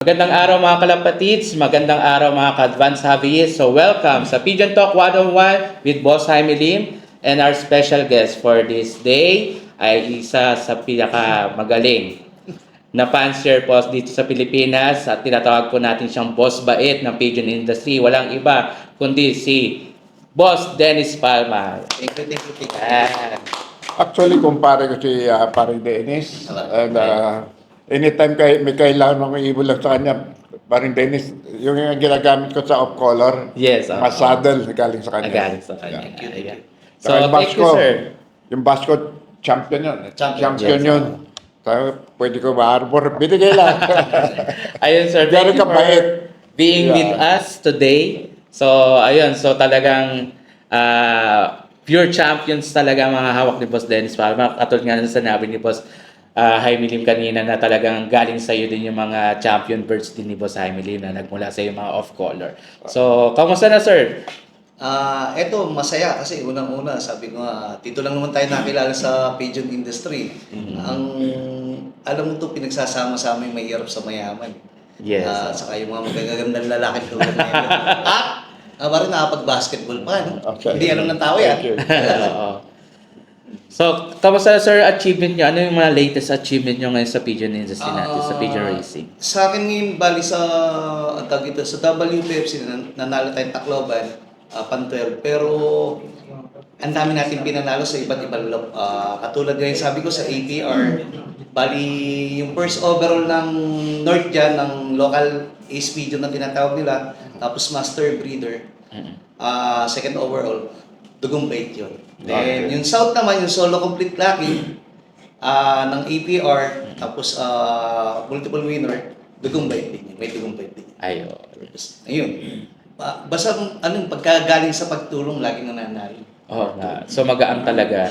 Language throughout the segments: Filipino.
Magandang araw mga kalapatids, magandang araw mga ka-advance hobbyists. So welcome sa Pigeon Talk 101 with Boss Jaime Lim and our special guest for this day ay isa sa pinaka magaling na fancier po dito sa Pilipinas at tinatawag po natin siyang boss bait ng pigeon industry. Walang iba kundi si Boss Dennis Palma. Thank you, thank you, thank you. Actually, kumpare ko si uh, Paring Dennis. And uh, anytime kay, may kailangan ng ibon lang sa kanya, Paring Dennis, yung ginagamit ko sa off-color, Yes. ah. mas saddle galing sa kanya. Agaling sa kanya. Thank you, thank you. Ayan. So, yung thank you, sir. Yung Basco, champion yun. Champion. Champion Yes. yun. Sabi, pwede ko ma-arbor. Binigay lang. Ayun sir, thank Very you for kabait. being Yeah. with us today. So, ayun, so talagang ah, pure champions talaga mga hawak ni Boss Dennis Palma. Katulad nga ng sinabi ni Boss ah, Jaime Lim kanina na talagang galing sa iyo din yung mga champion birds din ni Boss Jaime Lim na nagmula sa iyo mga off-color. So, kamusta na sir? Ah, eto masaya kasi unang-una sabi ko nga dito lang naman tayo nakilala sa pigeon industry. Ang alam mo to pinagsasama-sama yung mahirap sa mayaman. Yes. Ah, saka yung mga magagandang lalaki yun. At ah, parang nakapag-basketball pa, no? Okay. Hindi alam ng tao yan. Thank you. So, kamusta sir achievement nyo? Ano yung mga latest achievement nyo ngayon sa pigeon industry natin, sa pigeon Ah, racing? Sa akin ngayon, bali sa, ang tawag ito, sa WPFC, nan- nanalo tayong Tacloban, uh, pan 12. Pero, ang dami natin pinanalo sa iba't ibang loob. Ah, katulad ngayon, sabi ko sa APR, bali yung first overall ng North dyan, ng local ace pigeon na tinatawag nila, tapos master breeder, Mm. Ah, second overall, dugong bait yun. Then, Okay. yung South naman, yung solo complete lucky, ah ng APR, tapos ah, multiple winner, dugong bait din yun. May dugong bait din. Ayun. Ayun. Ba- Basta, anong, pagkagaling sa pagtulong, laging nananalo. Oo nga. So magaan talaga.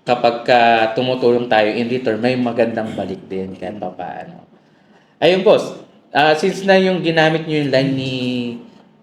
Kapag ka tumutulong tayo in return, may magandang balik din kahit pa paano. Ayun boss, ah, since na yung ginamit nyo yung line ni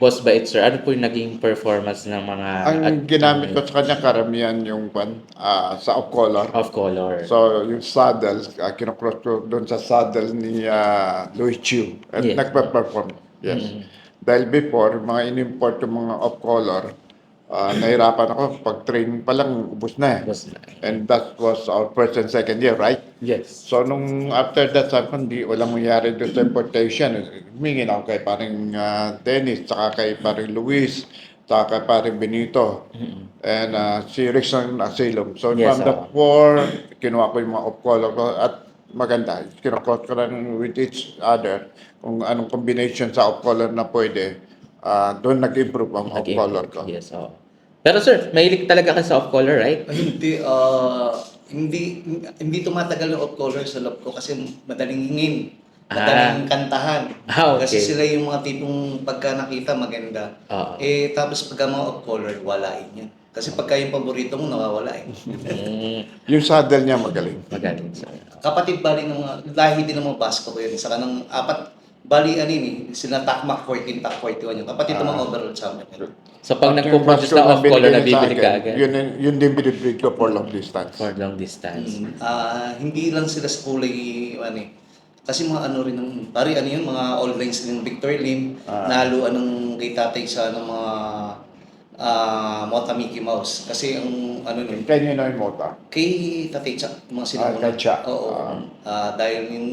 Boss Bait Sir, ano po yung naging performance ng mga Ang at- ginamit ko sa kanya, karamihan yung pan, ah, sa off-color. of color? So, yung saddle, uh, kinocross ko doon sa saddle ni uh, Louis Chiu. At Yes. nagpa-perform. Yes. Mm. Dahil before, mga in-import yung mga off-color, uh, nahirapan ako. Pag training pa lang, ubus na. Boss na. And that was our first and second year, right? Yes. So, nung after that, sabi ko, hindi, walang mangyari doon sa importation. Humingi na ako kay paring uh, Dennis, saka kay paring Luis, saka kay paring Benito, and uh, si Rex ng Asylum. So, Yes, from the oo. four, kinuha ko yung mga off-color ko at maganda. Kinocross ko lang with each other kung anong combination sa off-color na pwede. Uh, doon nag-improve ang off-color ko. Yes, oo. Pero sir, mahilig talaga ka sa off color, right? Ay, hindi, ah, hindi, hindi tumatagal yung off-color sa loob ko kasi madaling hingin. Madaling kantahan. Ah, okay. Kasi sila yung mga tipong pagka nakita maganda. Oo. Eh, tapos pagka mga off-color, walain yan. Kasi pagka yung paborito mo, nawawala eh. Mm, Yung saddle niya magaling. magaling. Kapatid bali ng mga, lahi din ng mga Basco ko yun. Saka ng apat, bali ano yun eh, sila Takmak 14, Tak 41 yung kapatid ng mga overall champion. yun. So pag yung nagpo-produce ng off color, binigay niya sa nabibili akin, ka agad Yun, yun din binibigay ko for long distance. for long distance. Mm, ah, hindi lang sila sa kulay, ano eh. Kasi mga ano rin ng, pari ano yun, mga all lines din ng Victor Lim, Ah. nahaluan ng kay tatay sa ng mga ah Mota Mickey Mouse. Kasi ang ano nun, Kaya nyo na yung mota. kay Tatay Cha, mga sinamuna. kay Cha. Oo. Ah. Ah, dahil yung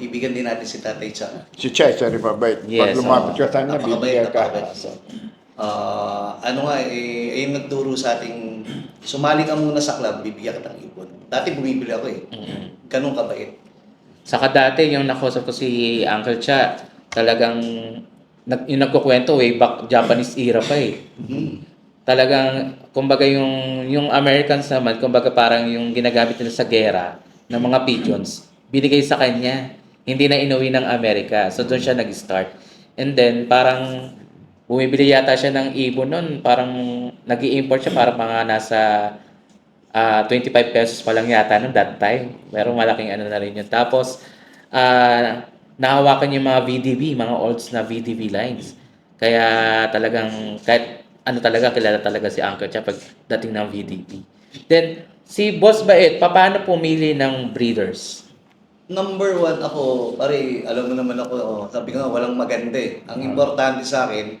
ibigan din natin si Tatay Cha. Si Che, sa mabait. Yes, Pag lumapit ka sa kanya, Napakabait, bibigyan ka. napakabait. Ah, ano nga, eh, eh, nagturo sa ating, sumali ka muna sa club, bibigyan ka ng ipon. Dati bumibili ako eh. Mm. Ganun kabait. Saka dati, yung nakausap ko si Uncle Cha, talagang nag, yung nagkukwento way back Japanese era pa eh. Hmm. Talagang, kumbaga yung, yung Americans naman, kumbaga parang yung ginagamit nila sa gera ng mga pigeons, binigay sa kanya. Hindi na inuwi ng Amerika. So doon siya nag-start. And then, parang bumibili yata siya ng ibon nun. Parang nag import siya parang mga nasa ah 25 pesos pa lang yata noon that time. Pero malaking ano na rin yun. Tapos, ah nahawakan yung mga VDV, mga olds na VDV lines. Kaya talagang, kahit ano talaga, kilala talaga si Uncle Cha pag dating ng VDV. Then, si Boss Bait, paano pumili ng breeders? Number one ako, pare, alam mo naman ako, oh, sabi ko nga, walang maganda eh. Ang importante sa akin,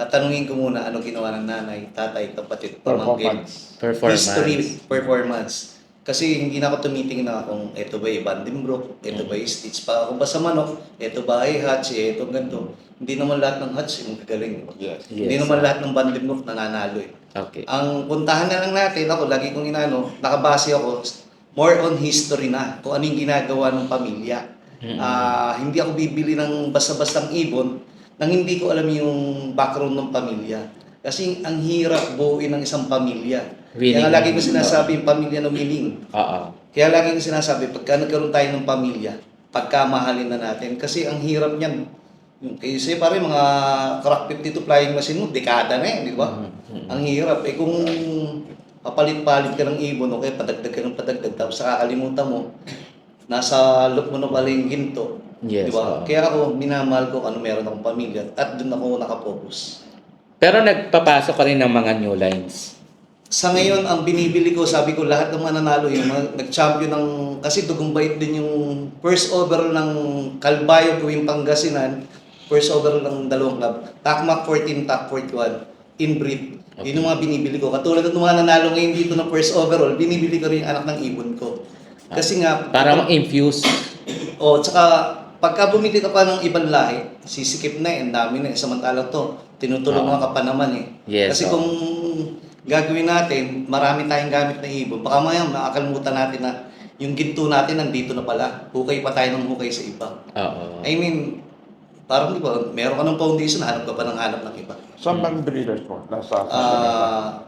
tatanungin ko muna ano ginawa ng nanay, tatay, kapatid, pamangkin. Performance. Performance. History, performance. Kasi hindi na ako tumitingin na kung ito ba ay Vandenbroek, ito ba ay Stitch pa ako ba sa manok, ito ba ay Hatch, ito ganito. Hindi naman lahat ng Hatch yung gagaling. Yes. Hindi Yes. naman lahat ng Vandenbroek nananalo eh. Okay. Ang puntahan na lang natin, ako lagi kong inano, nakabase ako more on history na, kung ano yung ginagawa ng pamilya. Mm. Ah, hindi ako bibili ng basta-bastang ibon nang hindi ko alam yung background ng pamilya. Kasi ang hirap buuin ng isang pamilya. Winning. Kaya lagi ko sinasabi yung pamilya na winning. Oo. Kaya lagi ko sinasabi, pagka nagkaroon tayo ng pamilya, pagkamahalin na natin. Kasi ang hirap niyan. Yung kasi pare mga crack 52 flying machine mo, dekada na eh, di ba? Mhm. Ang hirap. Eh kung papalit-palit ka ng ibon, o kaya padagdag ka ng padagdag, tapos nakakalimutan mo, nasa look mo na pala yung ginto. Yes, di ba? oo. Kaya ako, minamahal ko ano meron akong pamilya at doon ako nakapokus. Pero nagpapasok ka rin ng mga new lines. Sa ngayon, ang binibili ko, sabi ko, lahat ng mananalo, yung mga nag-champion ng, kasi dugumbait din yung first overall ng Calbayo tuwing Pangasinan, first overall ng dalawang club, Takmak 14, Tak 41, inbreed. Yun yung mga binibili ko. Katulad ng mga nanalo ngayon dito ng first overall, binibili ko rin yung anak ng ibon ko. Kasi nga, Para ma-infuse. o, tsaka, pagka bumili ka pa ng ibang lahi, sisikip na eh, ang dami na eh. Samantalang to, tinutulungan ka pa naman eh. Yes, Kasi oo. kung gagawin natin, marami tayong gamit na ibon, baka maya makakalimutan natin na yung ginto natin nandito na pala. Hukay pa tayo ng hukay sa iba. Oo. I mean, parang di ba, meron ka ng foundation, hanap ka pa ng hanap ng iba. Saan bang breeders mo? Nasa Ah,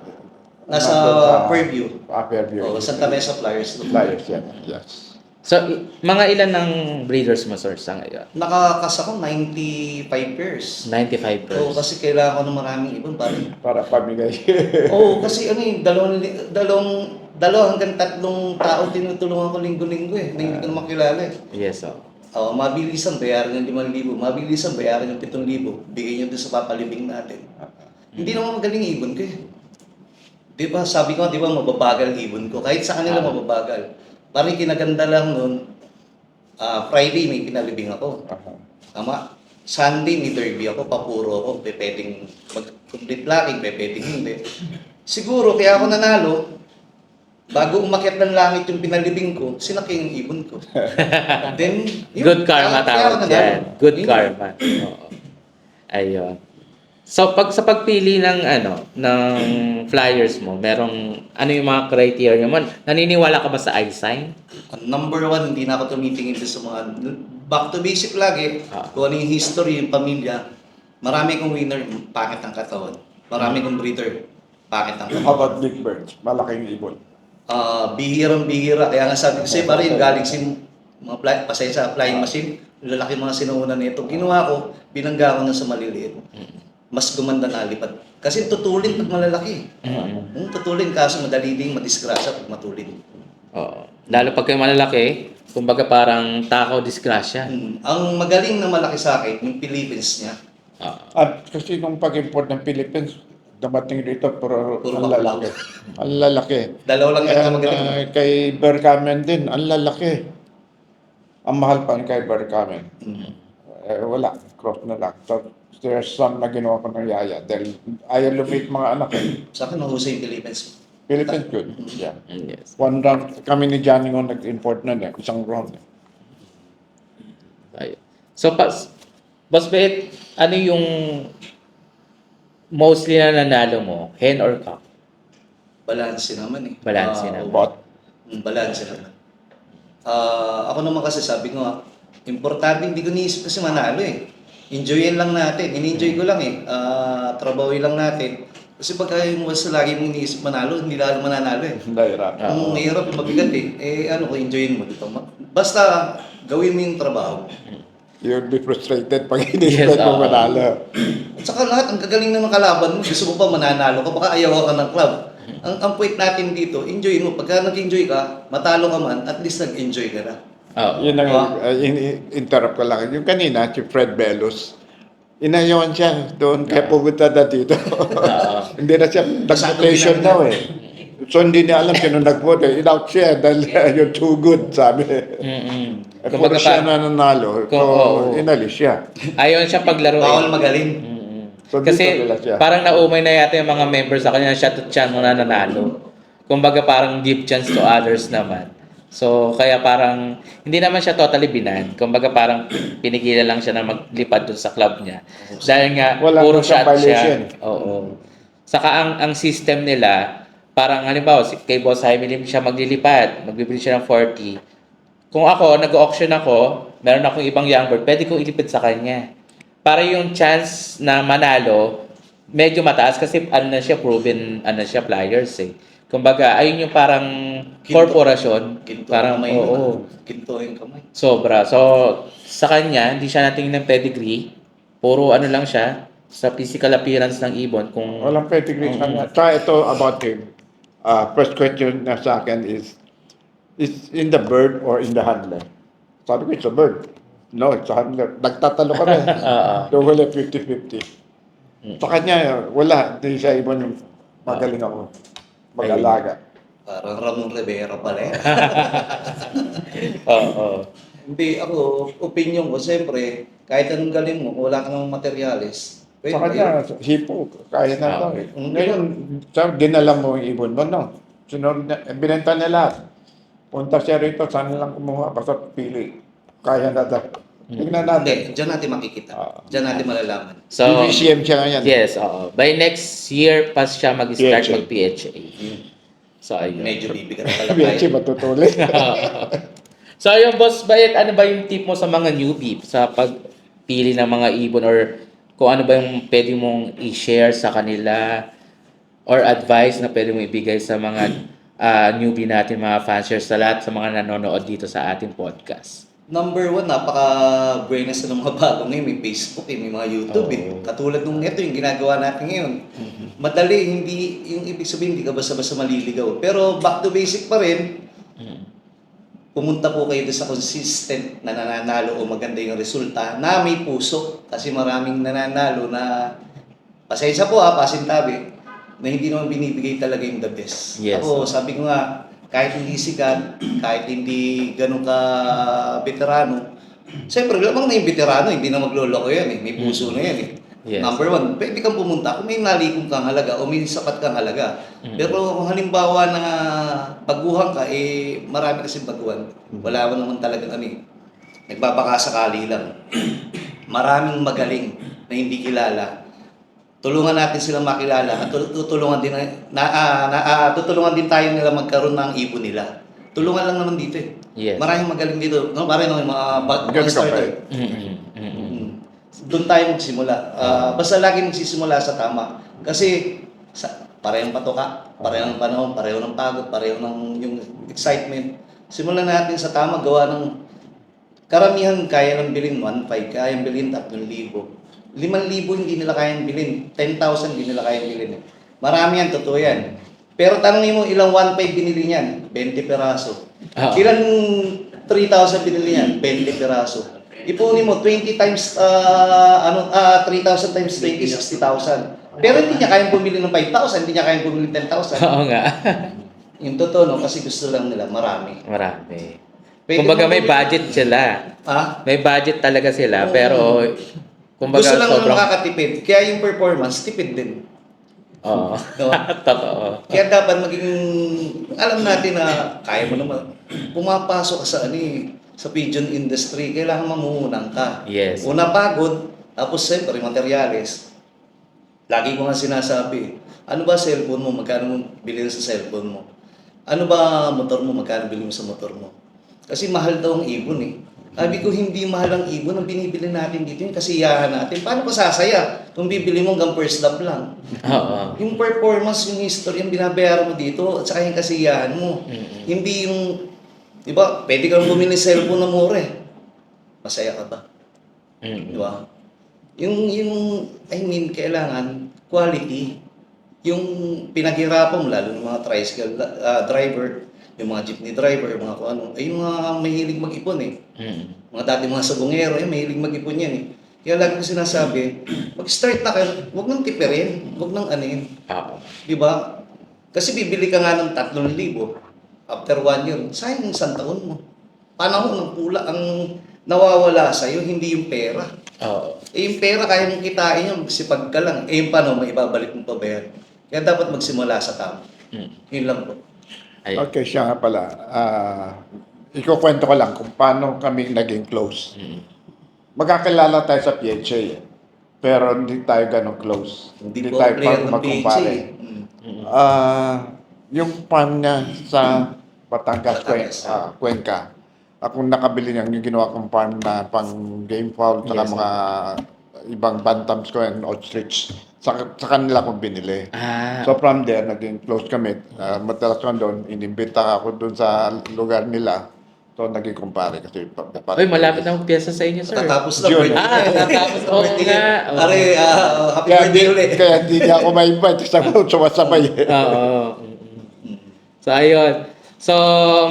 nasa Nandun sa- Fairview. Ah, Fairview. O, Santa Mesa Flyers. Flyers, yan. Yes. So, mga ilan ng breeders mo, sir, sa ngayon? Nakakas ako 95 years. 95 Oo, pairs. kasi kailangan ko ng maraming ibon para Para pamigay. Oo, kasi ano eh, dalawang, dalawang, dalawa hanggang tatlong tao tinutulungan ko linggo-linggo eh, na hindi ko na makilala eh. Yes, oh. Oo, mabilisan, bayaran yung 5,000. Mabilisan, bayaran yung 7,000. Bigay nyo doon sa papalibing natin. Hindi naman magaling yung ibon ko eh. Di ba, sabi ko, di ba, mababagal ibon ko. Kahit sa kanila Ah. mababagal. Parang kinaganda lang nun, ah, Friday may pinalibing ako. Aha. Tama. Sunday may derby ako, papuro ako, pwedeng mag-complete locking, pwedeng hindi. Siguro, kaya ako nanalo, bago umakyat ng langit yung pinalibing ko, sinaki yung ibon ko. Then, yun, Good karma kaya- tawag dyan. Good Yun. karma. Oo. Ayun. So, pag sa pagpili ng ano, ng flyers mo, merong ano yung mga criteria mo? Naniniwala ka ba sa eye sign? Ang Number one, hindi na ako tumitingin sa mga back to basic lagi. Ah. Kung ano yung history, yung pamilya. Marami kong winner, pangit ang katawan. Marami kong breeder, pangit ang katawan. How about big birds? Malaking ibon. Ah, bihirang bihira. Kaya nga sabi ko sa'yo, pare, yung galing si mga fly, pasensya, flying machine, lalaki mga sinuuna nito. Ginawa ko, binangga ko na sa maliliit. Mas gumanda na lipad. Kasi tutulin pag malalaki. Mm. Hmm, tutulin kaso madali ding madisgrasya pag matulin. Oo. Lalo pag kayo malalaki, kumbaga parang takaw disgrasya. Hmm. Ang magaling na malaki sa akin, yung Philippines niya, Oo. At kasi nung pag-import ng Philippines, dumating dito pero Puro ang lalaki. Ang lalaki. dalawa lang yan ang And, magaling. uh, kay Berkamen din, ang lalaki. Ang mahal pa kay Berkamen. Hmm. Eh, wala, cross na lang. So, there's some na ginawa ko ng yaya dahil ayaw lumit mga anak eh. Sa akin, mahusay yung Philippines. Philippines good. Yeah. Yes. One round, kami ni Johnny nung nag-import na eh, isang round. eh. Ayun. So, pas, Boss Bet, ano yung mostly na nanalo mo? Hen or cock? Balanse naman eh. Balanse Ah, naman. Bot. Mm, balanse naman. Ah, ako naman kasi sabi ko nga, importante hindi ko niisip kasi manalo eh. Enjoyin lang natin. In-enjoy ko lang eh. Ah, trabawin lang natin. Kasi pagka yung basta lagi mong iniisip manalo, hindi lalo mananalo eh. Dahira. Ah. Ang hirap, mabigat eh. Eh ano ko, enjoyin mo dito. Basta gawin mo yung trabaho. You'll be frustrated pag Yes, hindi mo oo. manalo. At saka lahat, ang gagaling ng kalaban mo, gusto mo pa mananalo ka, baka ayaw ka ng club. Ang, ang point natin dito, enjoy mo. Pagka nag-enjoy ka, matalo ka man, at least nag-enjoy ka na. Oo. Yun ang Ah. uh, in- interrupt ko lang. Yung kanina, si Fred Belos, inayawan siya doon kaya pumunta na dito. Hindi na siya, nag-vacation daw eh. So hindi niya alam sino nag-vote. eh. In-out siya dahil you're too good, sabi. Mm-mm. Eh, puro siya na nanalo. Kung- oo. So, inalis siya. ayaw siya paglaro. Bawal eh. magaling. Mm-mm. So, Kasi parang naumay na yata yung mga members sa kanya, siya at siya nung nananalo. Kumbaga parang give chance to others naman. So, kaya parang, hindi naman siya totally binan. Kumbaga parang pinigilan lang siya na maglipad dun sa club niya. Dahil nga, Wala puro siyang at siya. violation. Oo. Saka ang, ang system nila, parang halimbawa, si- kay Boss Jaime Lim siya maglilipad, magbibili siya ng 40. Kung ako, nag-auction ako, meron akong ibang young bird, pwede kong ilipid sa kanya. Para yung chance na manalo, medyo mataas kasi ano na siya, proven ano siya, flyers eh. Kumbaga, ayun yung parang Kinto. corporation. Kinto Parang, kamay. oo. Kinto yung kamay. Sobra. So, sa kanya, hindi siya natingin ng pedigree. Puro ano lang siya, sa physical appearance ng ibon. Kung, Walang pedigree sa kanya. Sa ito about him, uh, first question na sa akin is, is in the bird or in the handler? Sabi ko, it's a bird. No, it's a handler. Nagtatalo kami. So, wala 50-50. Sa kanya, wala. Hindi siya ibon yung magaling ako. Mag-alaga. Parang Ramon Rivera pala eh. Oo. Hindi, ako, opinion ko, siyempre, kahit anong galing mo, wala ka namang materyales. Pwede Sa kanya, hipo. Kaya na okay. eh. Ngayon, sa dinala mo yung ibon mo, no? Sunod na, eh, binenta niya lahat. Punta siya rito, saan lang kumuha, basta pili. Kaya na daw. Tignan natin. Hindi, dyan natin makikita. Ah. Dyan natin malalaman. So, BBCM siya ngayon. yes, oo. By next year, pas siya mag-start PHA. mag-PHA. So, ayun. Medyo bibigat pala BBCM tayo. matutuloy. so, yung boss Bayet, ano ba yung tip mo sa mga newbie sa pagpili ng mga ibon or kung ano ba yung pwede mong i-share sa kanila or advice na pwede mong ibigay sa mga ah, newbie natin, mga fanciers, sa lahat sa mga nanonood dito sa ating podcast. Number one, napaka-brainless na ng mga bago ngayon. May Facebook eh, may mga YouTube eh. Oo. Katulad nung ito, yung ginagawa natin ngayon. Madali, hindi, yung ibig sabihin, hindi ka basta-basta maliligaw. Pero back to basic pa rin, Mm. pumunta po kayo sa consistent na nananalo o maganda yung resulta na may puso. Kasi maraming nananalo na, pasensya po ha, pasintabi, na hindi naman binibigay talaga yung the best. Yes. Ako, sabi ko nga, kahit hindi sikat, kahit hindi ganun ka veterano, siyempre, lamang na yung veterano, hindi na magloloko yan eh. May puso na yan eh. Yes. Number one, pwede kang pumunta kung may nalikong kang halaga o may sapat kang halaga. Mm. Pero kung halimbawa na baguhan ka, eh marami kasi baguhan. Wala mo naman talaga ano eh. Nagbabakasakali lang. Maraming magaling na hindi kilala. Tulungan natin silang makilala at tul- tutulungan din na, na, ah, na ah, tutulungan din tayo nila magkaroon ng ibon nila. Tulungan lang naman dito eh. Yes. Maraming magaling dito. No, parang no, yung mga bag- ka starter. Doon tayo magsimula. Ah, basta lagi magsisimula sa tama. Kasi sa, parehong patoka, parehong panahon, pareho ng pagod, pareho ng yung excitement. Simulan natin sa tama, gawa ng karamihan kaya ng bilhin 1.5, kaya bilhin 3,000. 5,000 hindi nila kayang bilhin. 10,000 hindi nila kayang bilhin. eh. Marami yan, totoo yan. Pero tanongin mo ilang 1.5 binili niyan? 20 peraso. Oo. Ilan 3,000 binili niyan? 20 peraso. Ipunin mo 20 times ah, ano ah 3,000 times 20 60,000. Pero hindi niya kayang bumili ng 5,000, hindi niya kayang bumili ng 10,000. Oo nga. Yung totoo no kasi gusto lang nila marami. Marami. Pwede kumbaga may budget sila. Ha? May budget talaga sila, Oo. pero kumbaga gusto lang ng sobrang... makakatipid. Kaya yung performance tipid din. Oo. No? Totoo. Kaya dapat maging alam natin na kaya mo naman pumapasok ka sa ano eh, sa pigeon industry, kailangan mamuhunan ka. Yes. Una pagod, tapos siyempre materyales. Lagi ko nga sinasabi, ano ba cellphone mo, magkano mo bilhin sa cellphone mo? Ano ba motor mo, magkano bilhin mo sa motor mo? Kasi mahal daw ang ibon eh. Sabi ko, hindi mahal ang ibon ang binibili natin dito, yung kasiyahan natin. Paano ka sasaya kung bibili mo hanggang first lap lang? Oo. Yung performance, yung history, yung binabayaran mo dito, at saka yung kasiyahan mo. Mm-mm. Hindi yung, di ba, pwede ka bumili cellphone na mura eh. Masaya ka ba? Di Mm-mm. ba? Yung, yung, I mean, kailangan quality. Yung pinaghirapan mo, lalo ng mga tricycle ah, driver, yung mga jeepney driver, yung mga kung ano, ay yung mga mahilig mag-ipon eh. Mm-mm. Mga dati mga sabongero, eh, mahilig mag-ipon yan eh. Kaya lagi ko sinasabi, mag-start na kayo, huwag nang tipirin, huwag nang anin. Oo. Di ba? Kasi bibili ka nga ng 3,000 after one year. Sayang yung isang taon mo. Panahon ng pula ang nawawala sa'yo, hindi yung pera. Oo. Eh, yung pera, kaya mong kitain yun, magsipag ka lang. Eh, yung paano, may ibabalik mo pa ba yan? Kaya dapat magsimula sa tama. Mm. Yun lang po. Ayun. Okay, siya nga pala. Ah, ikukwento ko lang kung paano kami naging close. Mm. Magkakilala tayo sa PHA, pero hindi tayo ganun close. Hindi Hindi, tayo player pa ng magkumpare. PHA. Mm. Ah, yung farm niya sa Batangas, Batangas. ah, Cuenca. Ako nakabili niya yung ginawa kong farm na pang game fowl at Yes. mga ibang bantams ko and ostrich. Sa, sa kanila ko binili. Ah, So from there, naging close kami. Uh, madalas ko doon, inimbita ako doon sa lugar nila. So naging kumpare kasi pa, pa, Uy, malapit na ang pyesa sa inyo, sir. Tatapos lang. June. Ah, na. tatapos. Oo nga. na. Oo. Are, ah, happy kaya, birthday di, ulit. kaya hindi niya ako ma-invite sa sumasabay. Oo. So, ayun. So,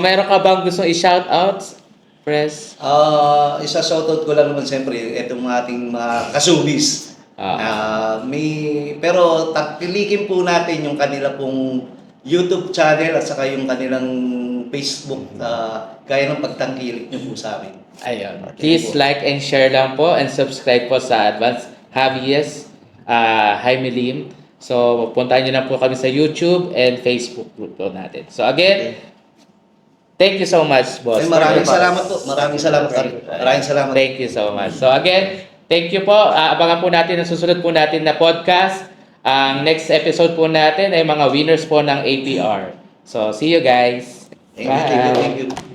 meron ka bang gustong i-shout out? Press. Ah, isa shoutout ko lang naman siyempre itong ating mga kasubis. Ah. Ah, may pero takilikin po natin yung kanila pong YouTube channel at saka yung kanilang Facebook ah, gaya ng pagtangkilik niyo po sa amin. Ayun. Please like and share lang po and subscribe po sa Advance Javies uh, Jaime Lim. So, puntahan nyo na po kami sa YouTube and Facebook group po natin. So, again, thank you so much, boss. Ay, maraming salamat po. Maraming salamat. Maraming salamat. Thank you so much. So, again, thank you po. Ah, abangan po natin ang susunod po natin na podcast. Ang next episode po natin ay mga winners po ng APR. So, see you guys. Thank you. Thank you. Bye. Thank you.